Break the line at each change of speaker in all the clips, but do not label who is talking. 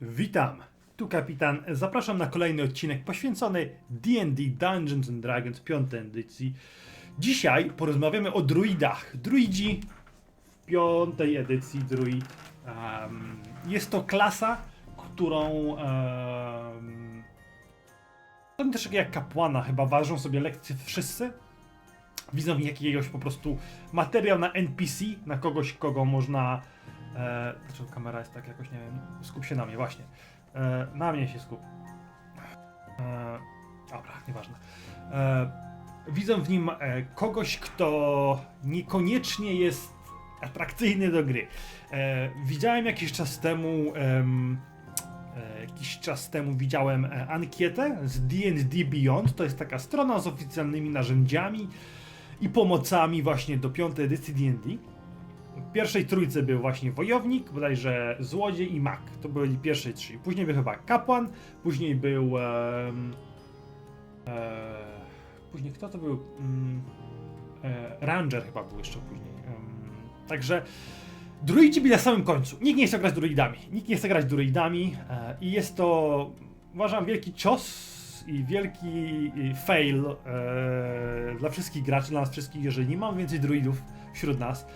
Witam, tu kapitan. Zapraszam na kolejny odcinek poświęcony D&D Dungeons and Dragons 5 edycji. Dzisiaj porozmawiamy o druidach. Druidzi w piątej edycji druid. em, jest to klasa, którą um, tam też jak kapłana chyba ważą sobie lekcje wszyscy. Widzą jakiegoś po prostu materiał na NPC, na kogoś, kogo można E, dlaczego kamera jest tak jakoś, nie wiem, skup się na mnie, właśnie. E, na mnie się skup. E, dobra, nieważne. E, widzę w nim e, kogoś, kto niekoniecznie jest atrakcyjny do gry. E, widziałem jakiś czas temu, em, e, jakiś czas temu widziałem e, ankietę z D&D Beyond, to jest taka strona z oficjalnymi narzędziami i pomocami właśnie do piątej edycji D&D. W pierwszej trójce był właśnie wojownik, bodajże złodziej i mak. To byli pierwsze trzy. Później był chyba kapłan, później był. em, e, później kto to był? Mm, e, Ranger chyba był jeszcze później. Em, także druidzi byli na samym końcu. Nikt nie chce grać druidami. Nikt nie chce grać druidami e, i jest to, uważam, wielki cios i wielki e, fail e, dla wszystkich graczy, dla nas wszystkich, jeżeli nie mamy więcej druidów wśród nas.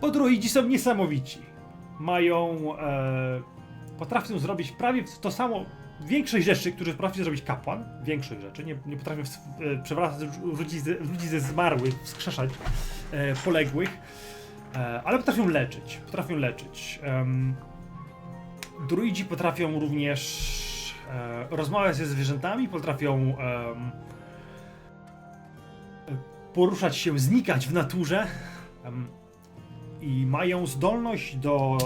Bo druidzi są niesamowici. Mają. E, potrafią zrobić prawie to samo. Większość rzeczy, które potrafi zrobić kapłan, większość rzeczy, nie, nie potrafią e, przewracać ludzi ze, ludzi ze zmarłych, wskrzeszać e, poległych, e, ale potrafią leczyć. Potrafią leczyć. Em, druidzi potrafią również e, rozmawiać ze zwierzętami, potrafią e, poruszać się, znikać w naturze. I mają zdolność do,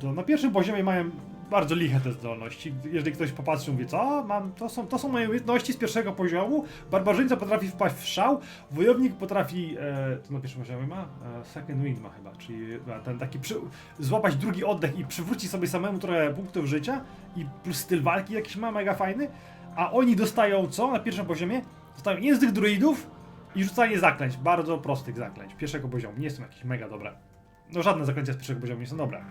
do. Na pierwszym poziomie mają bardzo liche te zdolności. Jeżeli ktoś popatrzy, mówi, co? Mam, to, są, to są moje umiejętności z pierwszego poziomu. Barbarzyńca potrafi wpaść w szał, wojownik potrafi. E, to na pierwszym poziomie ma? E, second wind ma chyba, czyli e, ten taki. Przy, złapać drugi oddech i przywrócić sobie samemu trochę punktów życia. I plus styl walki jakiś ma mega fajny. A oni dostają co na pierwszym poziomie? Dostają język druidów, i rzucanie zaklęć, bardzo prostych zaklęć, pierwszego poziomu. Nie są jakieś mega dobre. No żadne zaklęcia z pierwszego poziomu nie są dobre.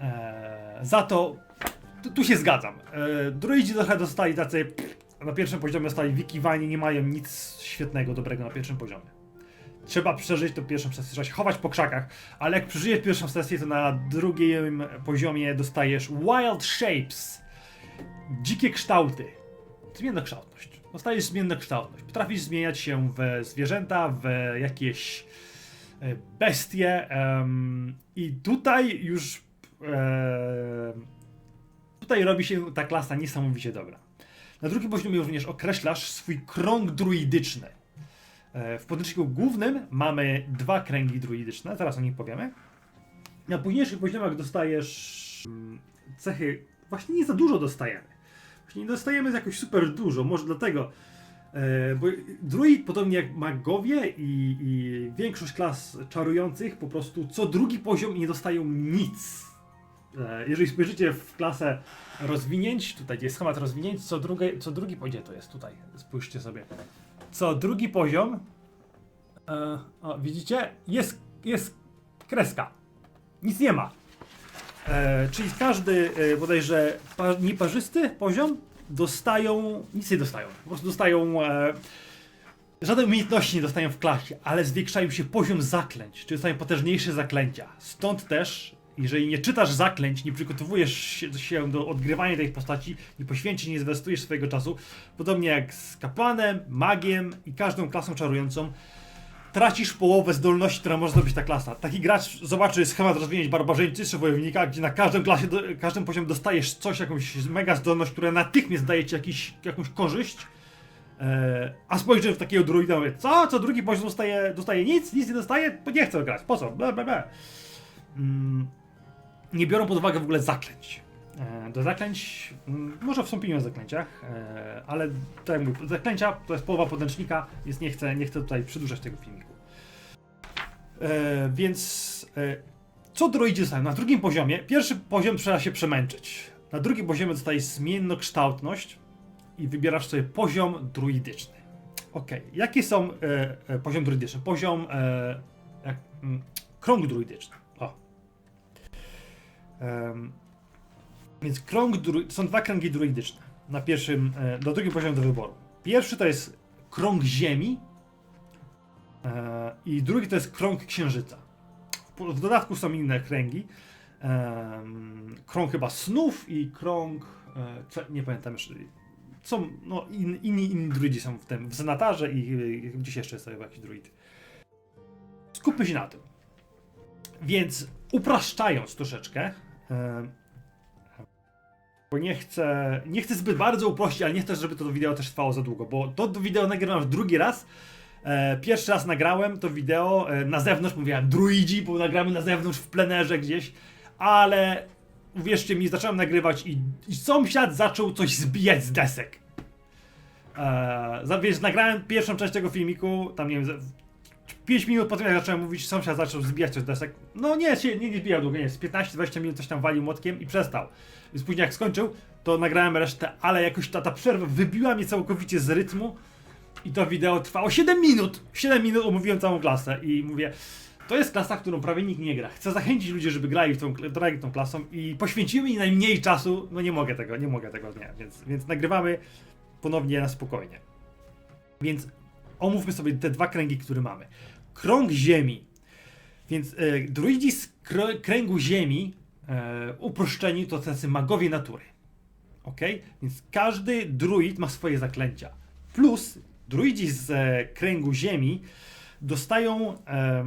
Eee, za to tu, się zgadzam. Eee, druidzi trochę dostali tacy na pierwszym poziomie dostali wikiwani, nie mają nic świetnego, dobrego na pierwszym poziomie. Trzeba przeżyć to pierwszą sesję, trzeba się chować po krzakach, ale jak przeżyjesz pierwszą sesję, to na drugim poziomie dostajesz Wild Shapes. Dzikie kształty. Zmiennokształtność. Dostajesz zmiennokształtność. Potrafisz zmieniać się w zwierzęta, w jakieś bestie. em, I tutaj już. em, tutaj robi się ta klasa niesamowicie dobra. Na drugim poziomie również określasz swój krąg druidyczny. E, W podręczniku głównym mamy dwa kręgi druidyczne, zaraz o nich powiemy. Na późniejszych poziomach dostajesz mm, cechy, właśnie nie za dużo dostajemy. Właśnie nie dostajemy jakoś super dużo, może dlatego, e, bo druid, podobnie jak magowie i, i większość klas czarujących, po prostu co drugi poziom nie dostają nic. E, jeżeli spojrzycie w klasę rozwinięć, tutaj jest schemat rozwinięć, co, drugie, co drugi poziom, to jest tutaj, spójrzcie sobie. Co drugi poziom, e, o, widzicie, jest, jest kreska. Nic nie ma. E, czyli każdy e, bodajże pa, nieparzysty poziom dostają, nic nie dostają. Po prostu dostają e, żadne umiejętności nie dostają w klasie, ale zwiększają się poziom zaklęć, czyli dostają potężniejsze zaklęcia. Stąd też, jeżeli nie czytasz zaklęć, nie przygotowujesz się- do odgrywania tej postaci, nie poświęcisz, nie inwestujesz swojego czasu, podobnie jak z kapłanem, magiem i każdą klasą czarującą, tracisz połowę zdolności, która może zdobyć ta klasa. Taki gracz zobaczy schemat rozwinięć barbarzyńcy czy wojownika, gdzie na każdym klasie, do, każdym poziomie dostajesz coś, jakąś mega zdolność, która natychmiast daje ci jakiś, jakąś korzyść. E, a spojrzy w takiego druida mówię, co? Co drugi poziom dostaje, dostaje nic? Nic nie dostaje? Nie chcę grać. Po co? Ble, ble, ble. Mm, nie biorą pod uwagę w ogóle zaklęć. E, Do zaklęć, mm, może wstąpimy o zaklęciach, e, ale tak jak mówię, zaklęcia to jest połowa podręcznika, więc nie chcę, nie chcę tutaj przedłużać tego filmiku. E, więc e, co droidzi dostają? Na drugim poziomie, pierwszy poziom trzeba się przemęczyć. Na drugim poziomie dostajesz zmiennokształtność i wybierasz sobie poziom druidyczny. Ok, jakie są e, e, poziom druidyczny? Poziom e, jak, mm, krąg druidyczny. O. Więc krąg, są dwa kręgi druidyczne na pierwszym, e, do drugim poziomie do wyboru. Pierwszy to jest krąg Ziemi i drugi to jest krąg Księżyca. W, dodatku są inne kręgi. Krąg chyba snów i krąg, e, co- nie pamiętam już, są, no in, inni, inni druidzi są w tym, w Senatarze i, gdzieś jeszcze jest jakiś druid. Skupmy się na tym. Więc upraszczając troszeczkę, em, bo nie chcę, nie chcę zbyt bardzo uprościć, ale nie chcę, żeby to wideo też trwało za długo, bo to wideo nagrywam drugi raz. E, pierwszy raz nagrałem to wideo e, na zewnątrz, mówiłem druidzi, bo nagramy na zewnątrz w plenerze gdzieś, ale uwierzcie mi, zacząłem nagrywać i, i sąsiad zaczął coś zbijać z desek. E, więc nagrałem pierwszą część tego filmiku, tam nie wiem, za- 5 minut po tym jak zacząłem mówić, sąsiad zaczął zbijać coś z desek. No nie, się, nie, nie zbijał długo, nie, z 15-20 minut coś tam walił młotkiem i przestał. Więc później jak skończył, to nagrałem resztę, ale jakoś ta, ta przerwa wybiła mnie całkowicie z rytmu i to wideo trwało 7 minut. 7 minut omówiłem całą klasę i mówię, to jest klasa, którą prawie nikt nie gra. Chcę zachęcić ludzi, żeby grali w tą, grali tą klasą i poświęciłem jej najmniej czasu. No nie mogę tego, nie mogę tego, nie. Więc, więc nagrywamy ponownie na spokojnie. Więc omówmy sobie te dwa kręgi, które mamy. Krąg Ziemi. Więc e, druidzi z kr- kręgu Ziemi, e, uproszczeni, to tacy magowie natury. Ok? Więc każdy druid ma swoje zaklęcia. Plus druidzi z e, kręgu Ziemi dostają e,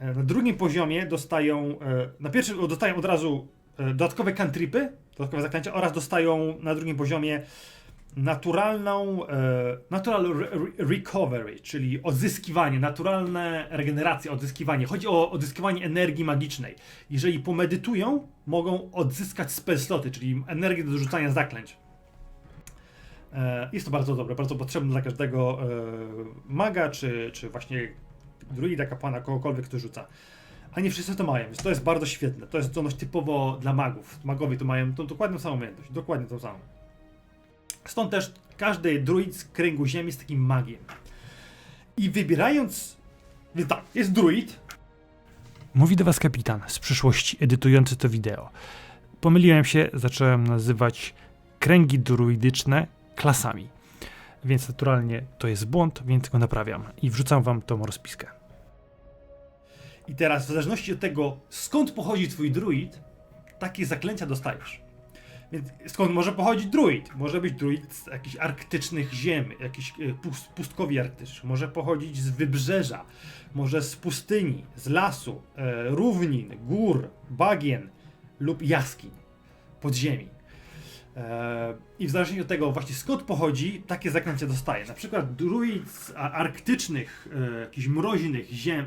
na drugim poziomie dostają e, na pierwszym dostają od razu dodatkowe cantripy, dodatkowe zaklęcia oraz dostają na drugim poziomie naturalną natural re, re- recovery, czyli odzyskiwanie, naturalne regeneracje, odzyskiwanie. Chodzi o odzyskiwanie energii magicznej. Jeżeli pomedytują, mogą odzyskać spell sloty, czyli energię do rzucania zaklęć. E, Jest to bardzo dobre, bardzo potrzebne dla każdego e, maga, czy, czy właśnie druida, kapłana, kogokolwiek, kto rzuca. A nie wszyscy to mają, więc to jest bardzo świetne. To jest zdolność typowo dla magów. Magowie to mają tą dokładną samą umiejętność, dokładnie tą samą. Stąd też każdy druid z kręgu ziemi jest takim magiem. I wybierając... Więc tak, jest druid.
Mówi do Was kapitan z przyszłości, edytujący to wideo. Pomyliłem się, zacząłem nazywać kręgi druidyczne klasami. Więc naturalnie to jest błąd, więc go naprawiam i wrzucam Wam tą rozpiskę.
I teraz w zależności od tego, skąd pochodzi twój druid, takie zaklęcia dostajesz. Więc skąd może pochodzić druid? Może być druid z jakichś arktycznych ziem, jakiś e, pust, pustkowi arktycznych. Może pochodzić z wybrzeża, może z pustyni, z lasu, e, równin, gór, bagien lub jaskiń, podziemi. E, I w zależności od tego właśnie skąd pochodzi, takie zaklęcia dostaje. Na przykład druid z arktycznych, e, jakichś mroźnych ziem,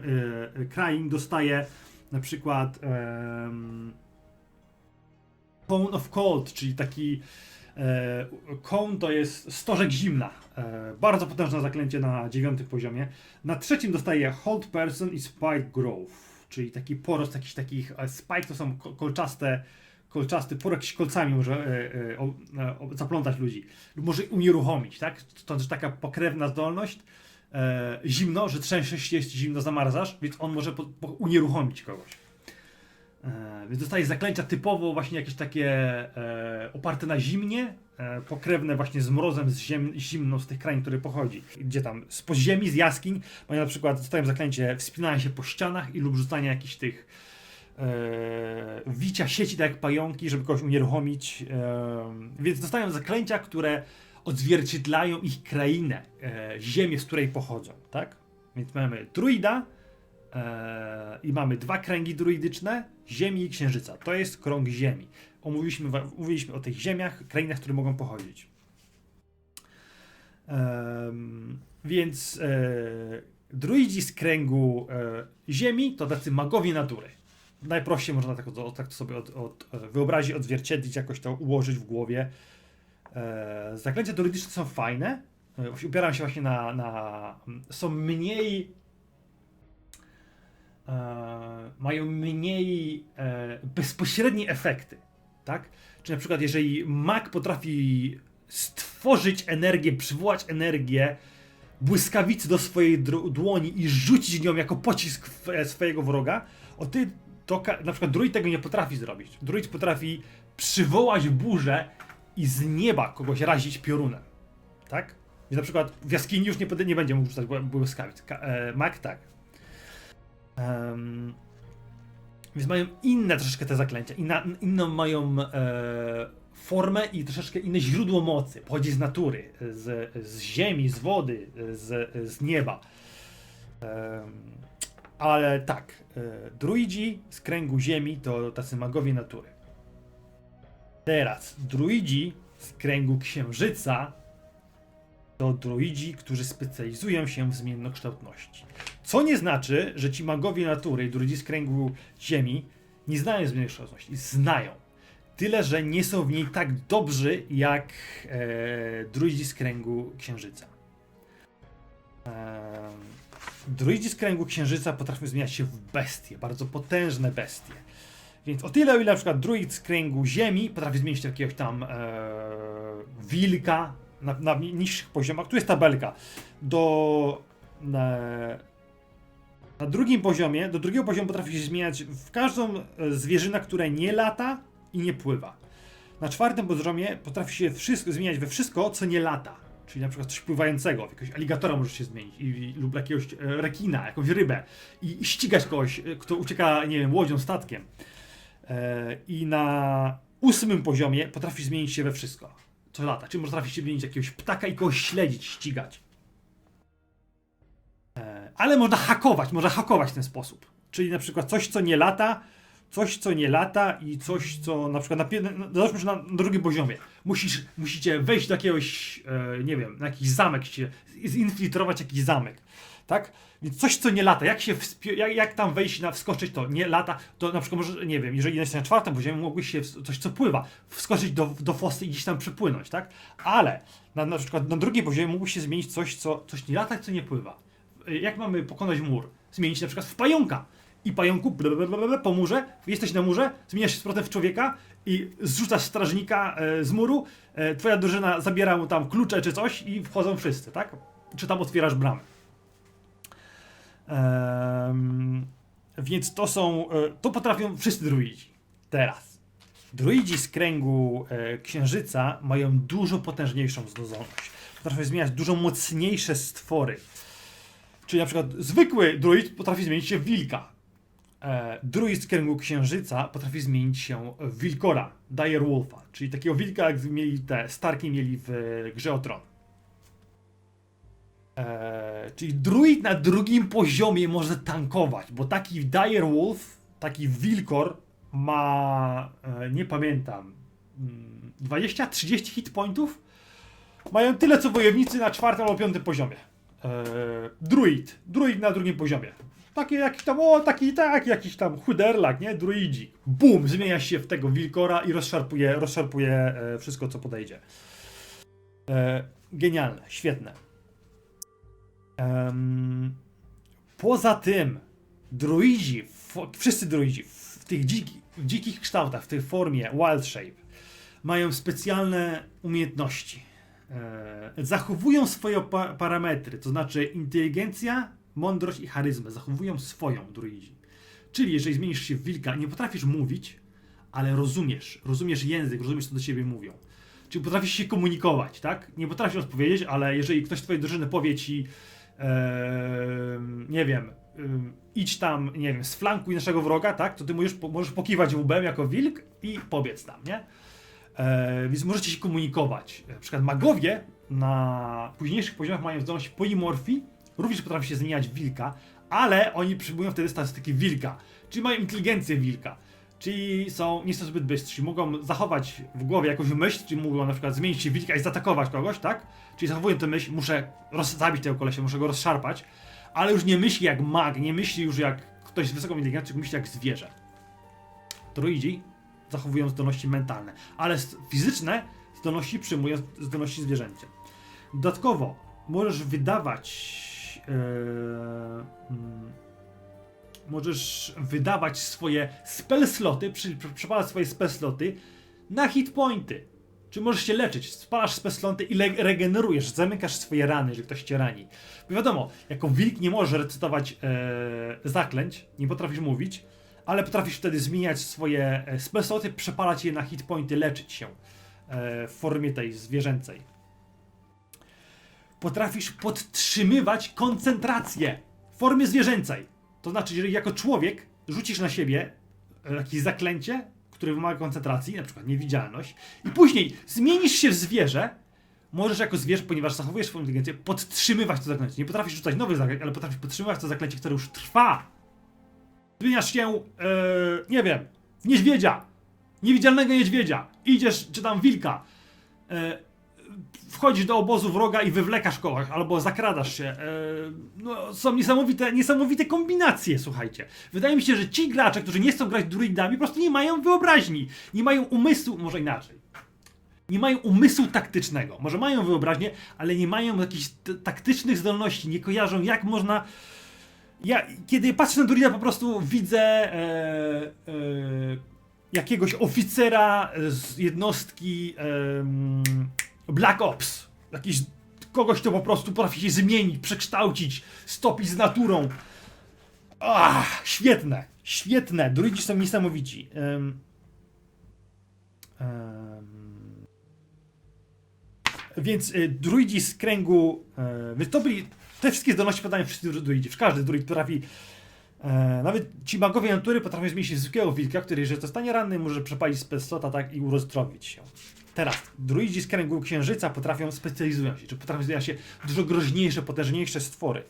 e, e, krain dostaje na przykład em, Cone of Cold, czyli taki e, Cone to jest stożek zimna. E, bardzo potężne zaklęcie na dziewiątym poziomie. Na trzecim dostaje Hold Person i Spike Growth, czyli taki porost jakichś takich, e, spike to są ko- kolczaste kolczasty porok jakiś kolcami może e, e, o, e, o, zaplątać ludzi. Lub może unieruchomić, tak? To też taka pokrewna zdolność. E, zimno, że trzęsiesz się, jest zimno, zamarzasz, więc on może po, po unieruchomić kogoś. E, więc dostaje zaklęcia typowo właśnie jakieś takie e, oparte na zimnie, e, pokrewne właśnie z mrozem, z ziem, z tych krain, które pochodzi. Gdzie tam, z podziemi, z jaskiń, mają na przykład, dostają zaklęcie wspinania się po ścianach i lub rzucania jakichś tych e, wicia sieci tak jak pająki, żeby kogoś unieruchomić. E, więc dostają zaklęcia, które odzwierciedlają ich krainę, e, ziemię, z której pochodzą, tak? Więc mamy druida e, i mamy dwa kręgi druidyczne, ziemi i księżyca. To jest krąg ziemi. Omówiliśmy, mówiliśmy o tych ziemiach, krainach, które mogą pochodzić. Em, więc e, druidzi z kręgu e, ziemi to tacy magowie natury. Najprościej można tak, to, tak to sobie od, od, e, wyobrazić, odzwierciedlić, jakoś to ułożyć w głowie. E, zaklęcia druidyczne są fajne. E, upieram się właśnie na, na. Są mniej. E, mają mniej e, bezpośrednie efekty. Tak? Czy na przykład, jeżeli mag potrafi stworzyć energię, przywołać energię błyskawicy do swojej dłoni i rzucić nią jako pocisk e, swojego wroga, o ty to na przykład druid tego nie potrafi zrobić. Druid potrafi przywołać burzę i z nieba kogoś razić piorunem. Tak? Więc na przykład w jaskini już nie, nie będzie mógł rzucać bły- błyskawic. Ka- e, Mag tak. Em, więc mają inne troszeczkę te zaklęcia. Inna, inną mają e, formę i troszeczkę inne źródło mocy. Pochodzi z natury, z, z ziemi, z wody, z, z nieba. Em, ale tak, e, druidzi z kręgu ziemi to tacy magowie natury. Teraz, druidzi z kręgu księżyca to druidzi, którzy specjalizują się w zmiennokształtności. Co nie znaczy, że ci magowie natury, druidzi z kręgu ziemi, nie znają zmiennokształtności. Znają. Tyle, że nie są w niej tak dobrzy jak e, druidzi z kręgu księżyca. Em, druidzi z kręgu księżyca potrafią zmieniać się w bestie, bardzo potężne bestie. Więc o tyle, o ile na przykład druid z kręgu ziemi potrafi zmienić się w jakiegoś tam e, wilka na, na niższych poziomach, tu jest tabelka, do na, na drugim poziomie, do drugiego poziomu potrafi się zmieniać w każdą e, zwierzynę, która nie lata i nie pływa. Na czwartym poziomie potrafi się wszystko, zmieniać we wszystko, co nie lata. Czyli na przykład coś pływającego, jakiegoś aligatora może się zmienić, i, i, lub jakiegoś e, rekina, jakąś rybę i, i ścigać kogoś, e, kto ucieka, nie wiem, łodzią, statkiem. E, I na ósmym poziomie potrafi zmienić się we wszystko, co lata. Czyli potrafi się zmienić jakiegoś ptaka i kogoś śledzić, ścigać. E, ale można hakować, można hakować w ten sposób. Czyli na przykład coś, co nie lata, coś, co nie lata i coś, co na przykład na, pier- załóżmy, że na, drugim poziomie musisz, musicie wejść do jakiegoś, e, nie wiem, na jakiś zamek, się, zinfiltrować jakiś zamek, tak? Więc coś, co nie lata, jak się jak, jak tam wejść, na wskoczyć, to nie lata, to na przykład może, nie wiem, jeżeli jesteś na czwartym poziomie, mogłeś się, coś co pływa, wskoczyć do, do fosy i gdzieś tam przepłynąć, tak? Ale na, na przykład na drugim poziomie mógłbyś się zmienić coś, co coś nie lata, co nie pływa. Y, Jak mamy pokonać mur? Zmienić na przykład w pająka. I pająku blablabla, po murze, jesteś na murze, zmieniasz się z w człowieka i zrzucasz strażnika e, z muru, e, twoja drużyna zabiera mu tam klucze czy coś i wchodzą wszyscy, tak? Czy tam otwierasz bramę. Więc to są, e, to potrafią wszyscy druidzi. Teraz. Druidzi z kręgu księżyca mają dużo potężniejszą zdolność. Potrafią zmieniać dużo mocniejsze stwory. Czyli na przykład zwykły druid potrafi zmienić się w wilka. E, druid z kręgu księżyca potrafi zmienić się w wilkora, Direwolfa, czyli takiego wilka jak mieli te Starki mieli w grze o Tron. E, czyli druid na drugim poziomie może tankować, bo taki Direwolf, taki wilkor ma, e, nie pamiętam, mm, 20-30 hit pointów. Mają tyle co wojownicy na czwartym albo piątym poziomie. E, druid. Druid na drugim poziomie. Taki jakiś tam, o, taki, tak, jakiś tam chuderlak, nie? Druidzi. Bum, zmienia się w tego wilkora i rozszarpuje, rozszarpuje e, wszystko, co podejdzie. E, genialne, świetne. Em, poza tym, druidzi, wszyscy druidzi w tych dziki, dzikich kształtach, w tej formie wild shape, mają specjalne umiejętności. E, zachowują swoje pa parametry, to znaczy inteligencja, mądrość i charyzmę. Zachowują swoją druidzi. Czyli jeżeli zmienisz się w wilka, nie potrafisz mówić, ale rozumiesz, rozumiesz język, rozumiesz co do ciebie mówią. Czyli potrafisz się komunikować, tak? Nie potrafisz odpowiedzieć, ale jeżeli ktoś z twojej drużyny powie ci, em, nie wiem, em, idź tam, nie wiem, z flanku naszego wroga, tak? To ty możesz, możesz pokiwać łbem jako wilk i pobiec tam, nie? E, więc możecie się komunikować. Na przykład magowie na późniejszych poziomach mają zdolność polimorfii, również potrafią się zmieniać wilka, ale oni przyjmują wtedy statystyki wilka, czyli mają inteligencję wilka. Czyli są, nie są zbyt bystrzy, mogą zachować w głowie jakąś myśl, czyli mogą na przykład zmienić się wilka i zaatakować kogoś, tak? Czyli zachowują tę myśl, muszę zabić tego kolesia, muszę go rozszarpać, ale już nie myśli jak mag, nie myśli już jak ktoś z wysoką inteligencją, myśli jak zwierzę. Druidzi zachowują zdolności mentalne, ale fizyczne zdolności przyjmują zdolności zwierzęcie. Dodatkowo możesz wydawać. E, mm, możesz wydawać swoje spell sloty, przepalać swoje spell sloty na hit pointy. Czy możesz się leczyć, spalasz spell sloty i regenerujesz, zamykasz swoje rany, jeżeli ktoś cię rani. Bo wiadomo, jako wilk nie możesz recytować e, zaklęć, nie potrafisz mówić, ale potrafisz wtedy zmieniać swoje e, spellsloty, przepalać je na hit pointy, leczyć się w formie tej zwierzęcej. Potrafisz podtrzymywać koncentrację w formie zwierzęcej. To znaczy, jeżeli jako człowiek rzucisz na siebie e, jakieś zaklęcie, które wymaga koncentracji, na przykład niewidzialność, i później zmienisz się w zwierzę, możesz jako zwierzę, ponieważ zachowujesz swoją inteligencję, podtrzymywać to zaklęcie. Nie potrafisz rzucać nowych zaklęć, ale potrafisz podtrzymywać to zaklęcie, które już trwa. Zmieniasz się, e, nie wiem, niedźwiedzia, niewidzialnego niedźwiedzia, idziesz, czy tam wilka, e, wchodzisz do obozu wroga i wywlekasz kogoś, albo zakradasz się. E, no, są niesamowite, niesamowite kombinacje, słuchajcie. Wydaje mi się, że ci gracze, którzy nie chcą grać druidami, po prostu nie mają wyobraźni, nie mają umysłu, może inaczej. Nie mają umysłu taktycznego. Może mają wyobraźnię, ale nie mają jakichś taktycznych zdolności, nie kojarzą jak można. Ja, kiedy patrzę na druida, po prostu widzę e, e, jakiegoś oficera z jednostki em, Black Ops. Jakiś kogoś, kto po prostu potrafi się zmienić, przekształcić, stopić z naturą. Ach, świetne, świetne. Druidzi są niesamowici. Em, em, więc y, druidzi z kręgu. Więc to byli. Te wszystkie zdolności podają wszyscy druidzi. Każdy druid potrafi. E, nawet ci magowie natury potrafią w zwykłego wilka, który jeżeli zostanie ranny, może przepalić spellslota tak i urozdrowić się. Teraz, druidzi z kręgu księżyca potrafią, specjalizują się, czy potrafią zmieniać się dużo groźniejsze, potężniejsze stwory.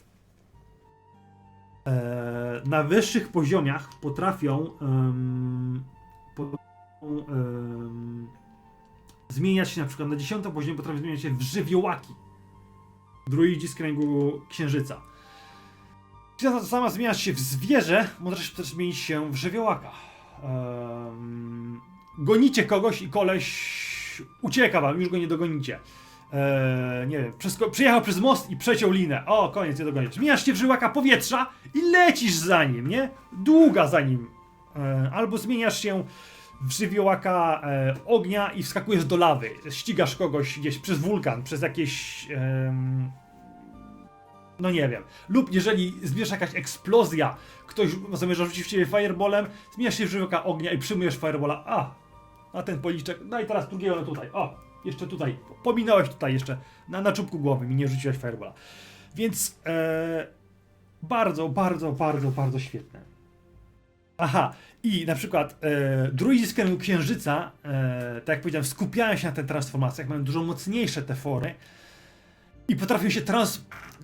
E, na wyższych poziomach potrafią em, potrafią, em, zmieniać się na przykład na 10 poziomie potrafią zmieniać się w żywiołaki. Druidzi z kręgu księżyca. Sama zmieniać się w zwierzę, możesz też zmienić się w żywiołaka. Em, gonicie kogoś i koleś ucieka wam, już go nie dogonicie. Eee, nie wiem, przesko- przyjechał przez most i przeciął linę. O, koniec, nie dogonisz. Zmieniasz się w żyłaka powietrza i lecisz za nim, nie? Długa za nim. Eee, albo zmieniasz się w żywiołaka e, ognia i wskakujesz do lawy. Ścigasz kogoś gdzieś przez wulkan, przez jakieś... no nie wiem. Lub jeżeli zbierz jakaś eksplozja, ktoś zamierza rzucić w ciebie fireballem, zmieniasz się w żywiołaka ognia i przyjmujesz firebola. A, a ten policzek, no i teraz drugiego no tutaj, o, jeszcze tutaj, pominąłeś tutaj jeszcze, na, na czubku głowy mi nie rzuciłeś firebola. Więc e, bardzo, bardzo, bardzo, bardzo świetne. Aha, i na przykład e, druidzi z księżyca, e, tak jak powiedziałem, skupiają się na tych transformacjach, mają dużo mocniejsze te fory i potrafią się trans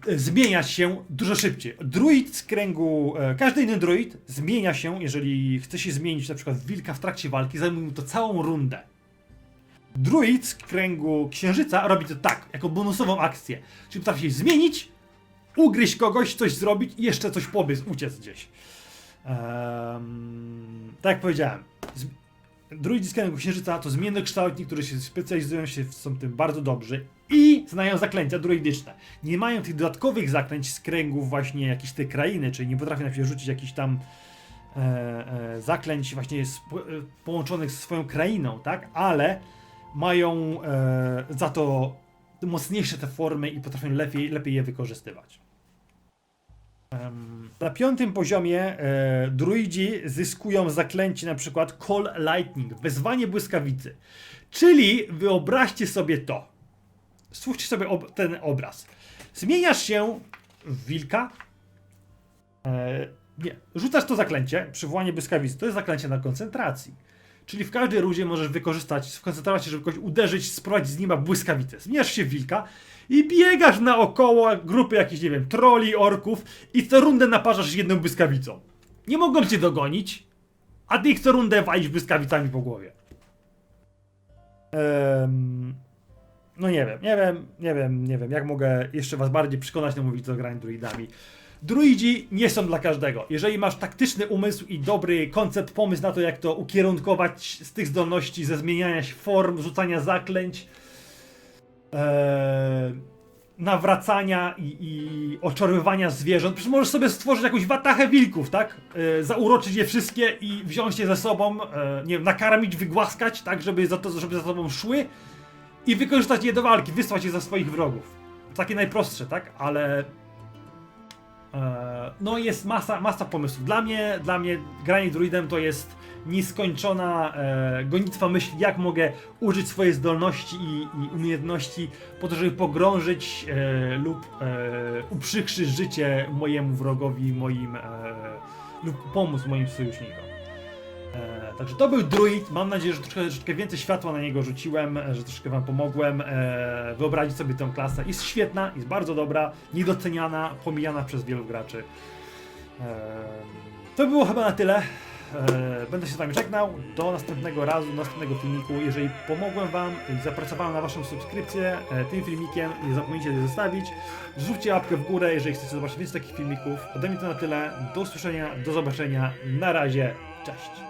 e, zmieniać się dużo szybciej. Druid z kręgu, e, każdy inny druid zmienia się, jeżeli chce się zmienić na przykład w wilka w trakcie walki, zajmuje mu to całą rundę. Druid z kręgu księżyca robi to tak, jako bonusową akcję. Czyli potrafi się zmienić, ugryźć kogoś, coś zrobić i jeszcze coś pobiec, uciec gdzieś. Ehm, tak jak powiedziałem, druidzi z kręgu księżyca to zmiennokształtni, którzy się specjalizują się, są tym bardzo dobrzy i znają zaklęcia druidyczne. Nie mają tych dodatkowych zaklęć z kręgów właśnie jakiejś tej krainy, czyli nie potrafią na przykład rzucić jakichś tam e, e, zaklęć właśnie spo, e, połączonych z swoją krainą, tak? Ale mają e, za to mocniejsze te formy i potrafią lepiej, lepiej je wykorzystywać. Na piątym poziomie e, druidzi zyskują zaklęcie na przykład Call Lightning, wezwanie błyskawicy. Czyli wyobraźcie sobie to. Stwórzcie sobie ob- ten obraz. Zmieniasz się w wilka. E, nie, rzucasz to zaklęcie, przywołanie błyskawicy. To jest zaklęcie na koncentracji. Czyli w każdej rundzie możesz wykorzystać, skoncentrować się, żeby kogoś uderzyć, sprowadzić z nieba błyskawicę. Zmieniasz się w wilka i biegasz naokoło grupy jakichś, nie wiem, troli, orków i co rundę naparzasz jedną błyskawicą. Nie mogą cię dogonić, a ty ich co rundę walisz błyskawicami po głowie. Em, no nie wiem, nie wiem, nie wiem, nie wiem, jak mogę jeszcze was bardziej przekonać na mówić do grania druidami. Druidzi nie są dla każdego. Jeżeli masz taktyczny umysł i dobry koncept, pomysł na to, jak to ukierunkować z tych zdolności, ze zmieniania się form, rzucania zaklęć, e, nawracania i, i zwierząt. Przecież możesz sobie stworzyć jakąś watachę wilków, tak? E, zauroczyć je wszystkie i wziąć je ze sobą, e, nie wiem, nakarmić, wygłaskać, tak, żeby za, to, żeby za tobą szły i wykorzystać je do walki, wysłać je za swoich wrogów. Takie najprostsze, tak? Ale E, no jest masa, masa pomysłów. Dla mnie, dla mnie granie druidem to jest nieskończona e, gonitwa myśli, jak mogę użyć swojej zdolności i, i umiejętności po to, żeby pogrążyć e, lub e, uprzykrzyć życie mojemu wrogowi, moim e, lub pomóc moim sojusznikom. E, także to był druid. Mam nadzieję, że troszkę, troszkę więcej światła na niego rzuciłem, e, że troszkę wam pomogłem e, wyobrazić sobie tę klasę. Jest świetna, jest bardzo dobra, niedoceniana, pomijana przez wielu graczy. E, to było chyba na tyle. E, Będę się z wami żegnał. Do następnego razu, do następnego filmiku. Jeżeli pomogłem wam i zapracowałem na waszą subskrypcję e, tym filmikiem, nie zapomnijcie je zostawić. Zrzućcie łapkę w górę, jeżeli chcecie zobaczyć więcej takich filmików. Ode mnie to na tyle. Do usłyszenia, do zobaczenia. Na razie. Cześć.